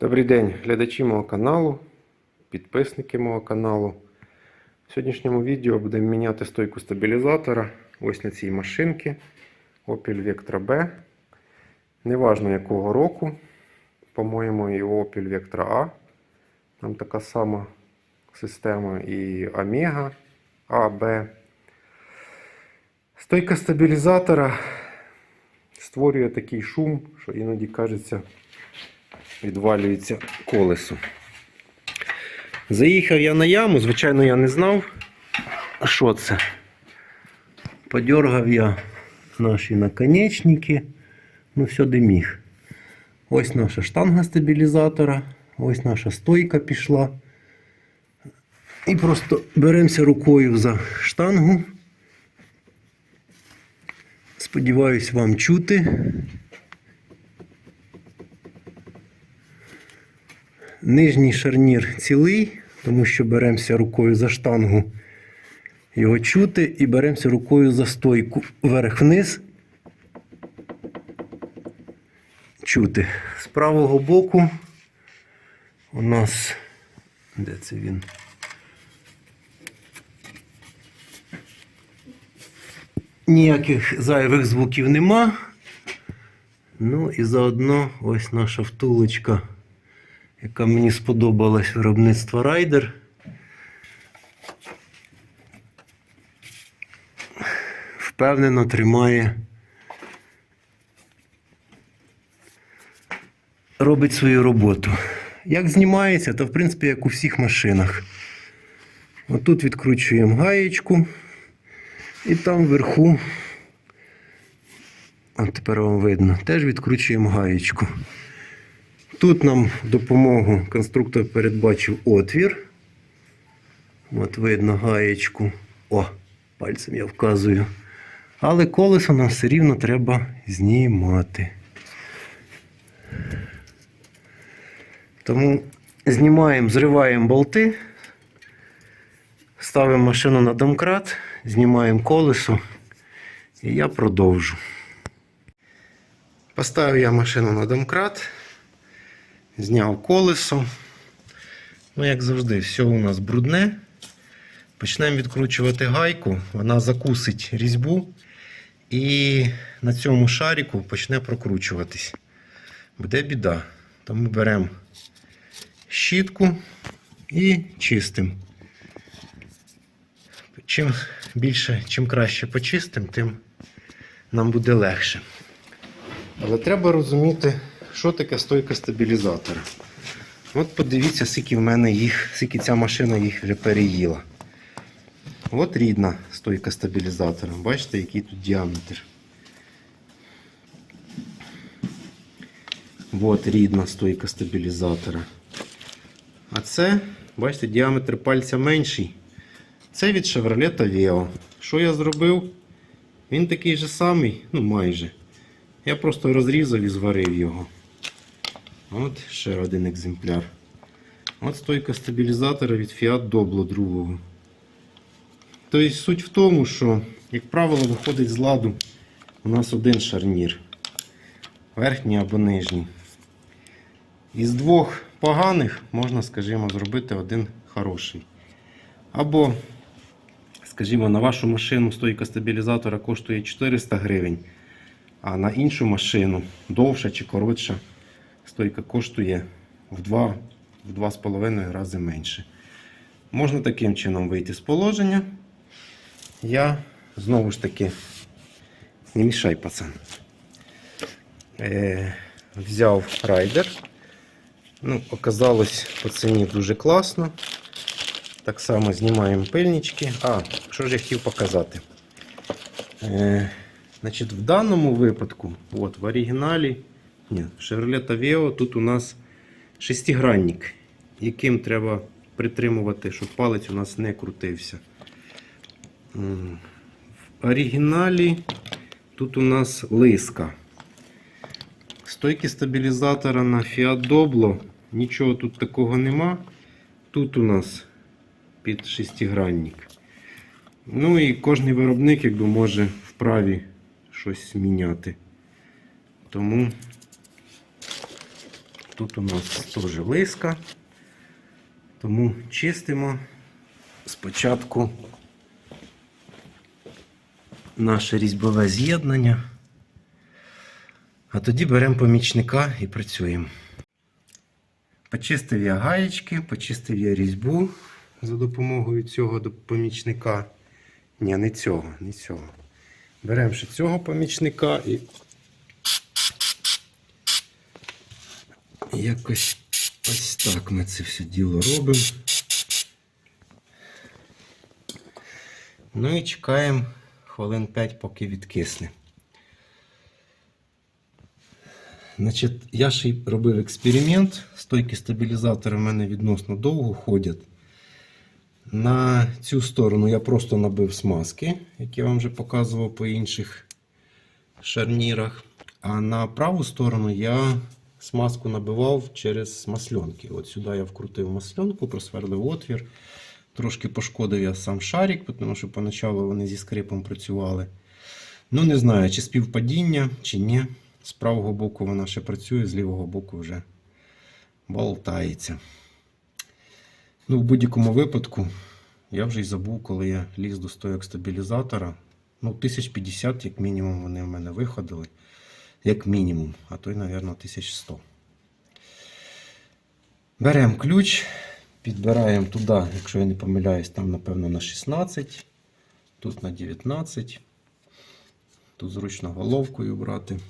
Добрий день, глядачі мого каналу, підписники мого каналу. В сьогоднішньому відео будемо міняти стойку стабілізатора ось на цій машинці Opel Vectra B. Неважно якого року. По-моєму, і Opel Vectra A. Там така сама система і Omega A, B. Стойка стабілізатора створює такий шум, що іноді кажеться відвалюється колесо. Заїхав я на яму, звичайно, я не знав, що це. Подергав я наші наконечники, ну все де міг. Ось наша штанга стабілізатора, ось наша стойка пішла. І просто беремося рукою за штангу. Сподіваюсь, вам чути. Нижній шарнір цілий, тому що беремося рукою за штангу його чути і беремося рукою за стойку вверх-вниз. Чути. З правого боку у нас. Де це він? Ніяких зайвих звуків нема. Ну і заодно ось наша втулочка яка мені сподобалась виробництва Райдер. Впевнено тримає. Робить свою роботу. Як знімається, то в принципі як у всіх машинах. Отут відкручуємо гаєчку і там вверху, а тепер вам видно, теж відкручуємо гаєчку. Тут нам допомогу конструктор передбачив отвір. От видно гаєчку. О, пальцем я вказую. Але колесо нам все рівно треба знімати. Тому знімаємо, зриваємо болти, ставимо машину на домкрат, знімаємо колесо і я продовжу. Поставив я машину на домкрат. Зняв колесо. Ну, як завжди, все у нас брудне. Почнемо відкручувати гайку, вона закусить різьбу і на цьому шарику почне прокручуватись. Буде біда. Тому беремо щітку і чистимо. Чим більше, чим краще почистимо, тим нам буде легше. Але треба розуміти що таке стойка стабілізатора? От подивіться, скільки в мене їх, скільки ця машина їх вже переїла. От рідна стойка стабілізатора. Бачите, який тут діаметр. От рідна стойка стабілізатора. А це, бачите, діаметр пальця менший. Це від Chevrolet Aveo. Що я зробив? Він такий же самий, ну майже. Я просто розрізав і зварив його. От ще один екземпляр. От стойка стабілізатора від Fiat Doblo другого. Тобто суть в тому, що, як правило, виходить з ладу у нас один шарнір. Верхній або нижній. Із двох поганих можна, скажімо, зробити один хороший. Або, скажімо, на вашу машину стойка стабілізатора коштує 400 гривень, а на іншу машину довша чи коротша стойка коштує в 2 в 2,5 рази менше. Можна таким чином вийти з положення. Я знову ж таки, не мішай, пацан. Е, взяв райдер. Ну, Оказалось по ціні дуже класно. Так само знімаємо пильнички. А, що ж я хотів показати? Е, значить, В даному випадку, от, в оригіналі. Ні, Chevrolet Aveo тут у нас шестигранник, яким треба притримувати, щоб палець у нас не крутився. В оригіналі тут у нас лиска. Стойки стабілізатора на Fiat Doblo. Нічого тут такого нема. Тут у нас під шестигранник. Ну і кожний виробник якби, може вправі щось міняти. Тому Тут у нас теж лиска. Тому чистимо спочатку наше різьбове з'єднання. А тоді беремо помічника і працюємо. Почистив я гаєчки, почистив я різьбу за допомогою цього помічника. Ні, не цього, не цього. Беремо ще цього помічника і якось ось так ми це все діло робимо. Ну і чекаємо хвилин 5, поки відкисне. Значить, я ще й робив експеримент. Стойки стабілізатора в мене відносно довго ходять. На цю сторону я просто набив смазки, які я вам вже показував по інших шарнірах. А на праву сторону я смазку набивав через масленки. От сюди я вкрутив масленку, просверлив отвір. Трошки пошкодив я сам шарик, тому що поначалу вони зі скрипом працювали. Ну, не знаю, чи співпадіння, чи ні. З правого боку вона ще працює, з лівого боку вже болтається. Ну, в будь-якому випадку, я вже й забув, коли я ліз до стойок стабілізатора. Ну, 1050, як мінімум, вони в мене виходили. Як мінімум, а то й, мабуть, 1100. Беремо ключ, підбираємо туди, якщо я не помиляюсь, там, напевно, на 16, тут на 19. Тут зручно головкою брати.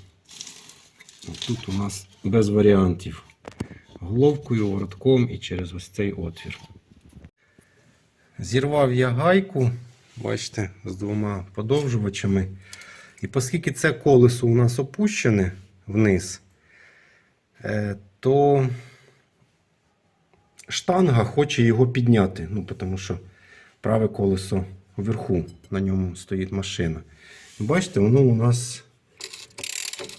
Тут у нас без варіантів. Головкою, воротком і через ось цей отвір. Зірвав я гайку, бачите, з двома подовжувачами. І оскільки це колесо у нас опущене вниз, е, то штанга хоче його підняти. Ну, тому що праве колесо вверху, на ньому стоїть машина. Бачите, воно у нас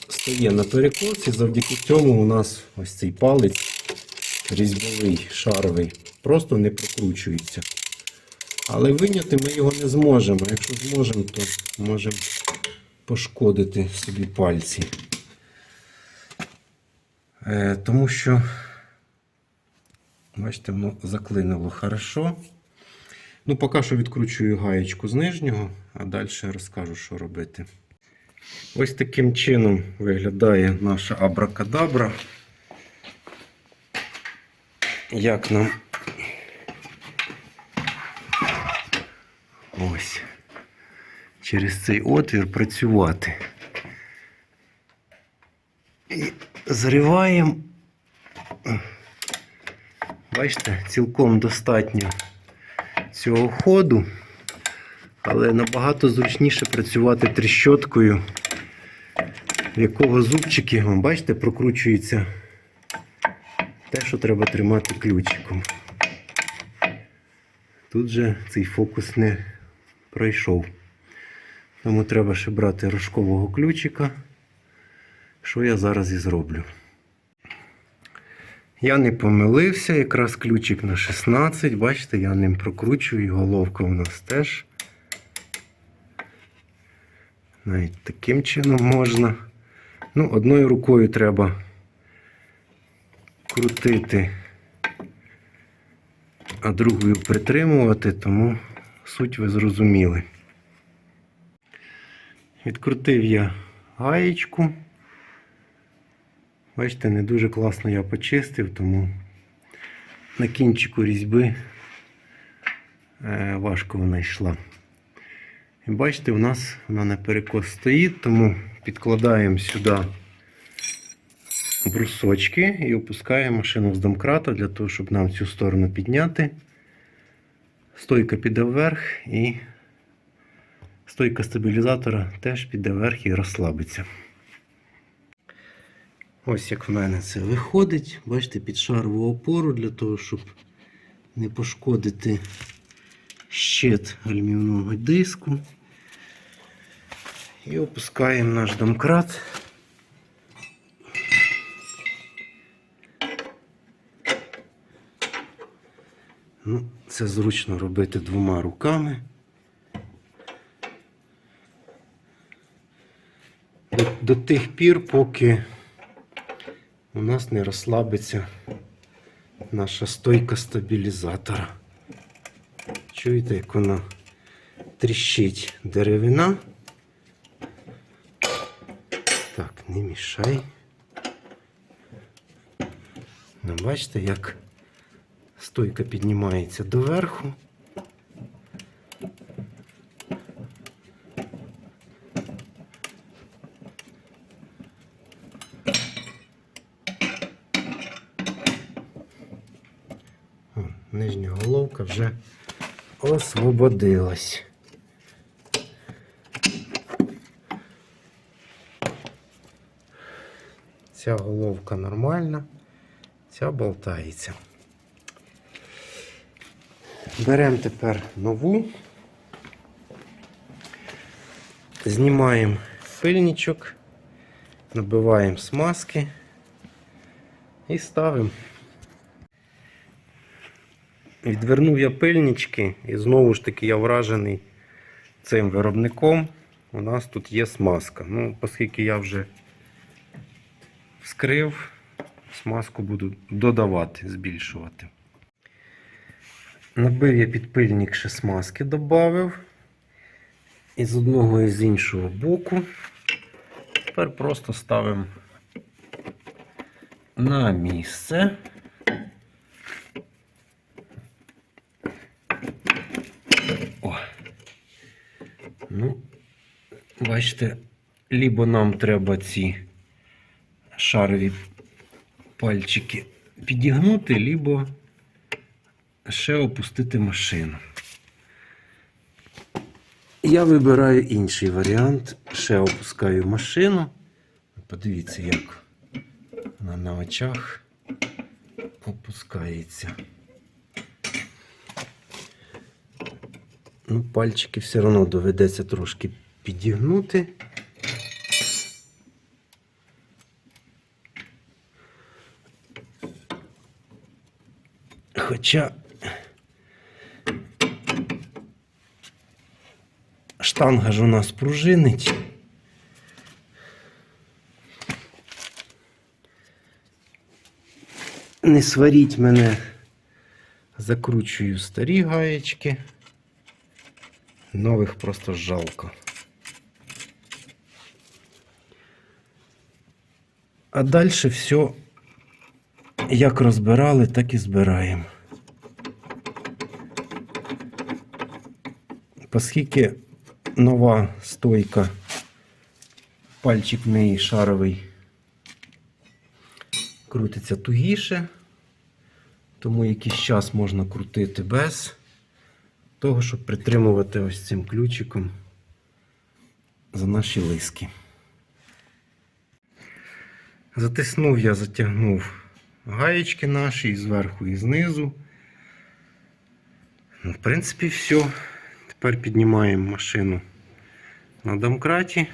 стає на перекос, і завдяки цьому у нас ось цей палець різьбовий, шаровий, просто не прокручується. Але виняти ми його не зможемо. Якщо зможемо, то можемо пошкодити собі пальці. Е, тому що, бачите, воно заклинило хорошо. Ну, поки що відкручую гаєчку з нижнього, а далі розкажу, що робити. Ось таким чином виглядає наша абракадабра. Як нам ось через цей отвір працювати. І зриваємо. Бачите, цілком достатньо цього ходу, але набагато зручніше працювати тріщоткою, якого зубчики, бачите, прокручується те, що треба тримати ключиком. Тут же цей фокус не пройшов. Тому треба ще брати рожкового ключика, що я зараз і зроблю. Я не помилився, якраз ключик на 16. Бачите, я ним прокручую, і головка у нас теж. Навіть таким чином можна. Ну, одною рукою треба крутити, а другою притримувати, тому суть ви зрозуміли. Відкрутив я гаєчку. Бачите, не дуже класно я почистив, тому на кінчику різьби е, важко вона йшла. І бачите, у нас вона на перекос стоїть, тому підкладаємо сюди брусочки і опускаємо машину з домкрата для того, щоб нам цю сторону підняти. Стойка піде вверх і стойка стабілізатора теж піде вверх і розслабиться. Ось як в мене це виходить. Бачите, під шарову опору для того, щоб не пошкодити щит гальмівного диску. І опускаємо наш домкрат. Ну, це зручно робити двома руками. До, тих пір, поки у нас не розслабиться наша стойка стабілізатора. Чуєте, як вона тріщить деревина? Так, не мішай. Ну, бачите, як стойка піднімається доверху. О, нижня головка вже освободилась. Ця головка нормальна, ця болтається. Беремо тепер нову, знімаємо пильничок, набиваємо смазки і ставимо. Відвернув я пильнички і знову ж таки я вражений цим виробником. У нас тут є смазка. Ну, оскільки я вже вскрив, смазку буду додавати, збільшувати. Набив я підпильник ще смазки додав. І з одного і з іншого боку. Тепер просто ставимо на місце. Ну, бачите, либо нам треба ці шарові пальчики підігнути, либо ще опустити машину. Я вибираю інший варіант. Ще опускаю машину. Подивіться, як вона на очах опускається. Ну, пальчики все одно доведеться трошки підігнути. Хоча штанга ж у нас пружинить. Не сваріть мене, закручую старі гаєчки. Нових просто жалко. А далі все як розбирали, так і збираємо. Оскільки нова стойка, пальчик в неї шаровий крутиться тугіше, тому якийсь час можна крутити без того, щоб притримувати ось цим ключиком за наші лиски. Затиснув я, затягнув гаєчки наші і зверху, і знизу. Ну, в принципі, все. Тепер піднімаємо машину на домкраті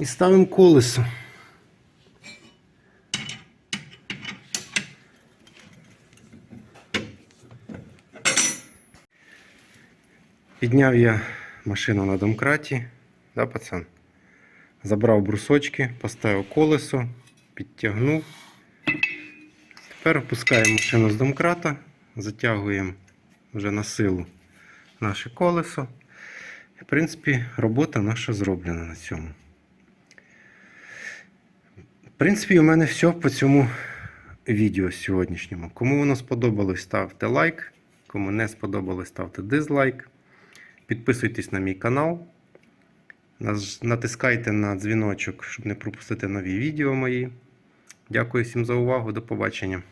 і ставимо колесо. Підняв я машину на домкраті, да, пацан? Забрав брусочки, поставив колесо, підтягнув. Тепер опускаємо машину з домкрата, затягуємо вже на силу наше колесо. В принципі, робота наша зроблена на цьому. В принципі, у мене все по цьому відео сьогоднішньому. Кому воно сподобалось, ставте лайк. Кому не сподобалось, ставте дизлайк. Підписуйтесь на мій канал. Натискайте на дзвіночок, щоб не пропустити нові відео мої. Дякую всім за увагу. До побачення.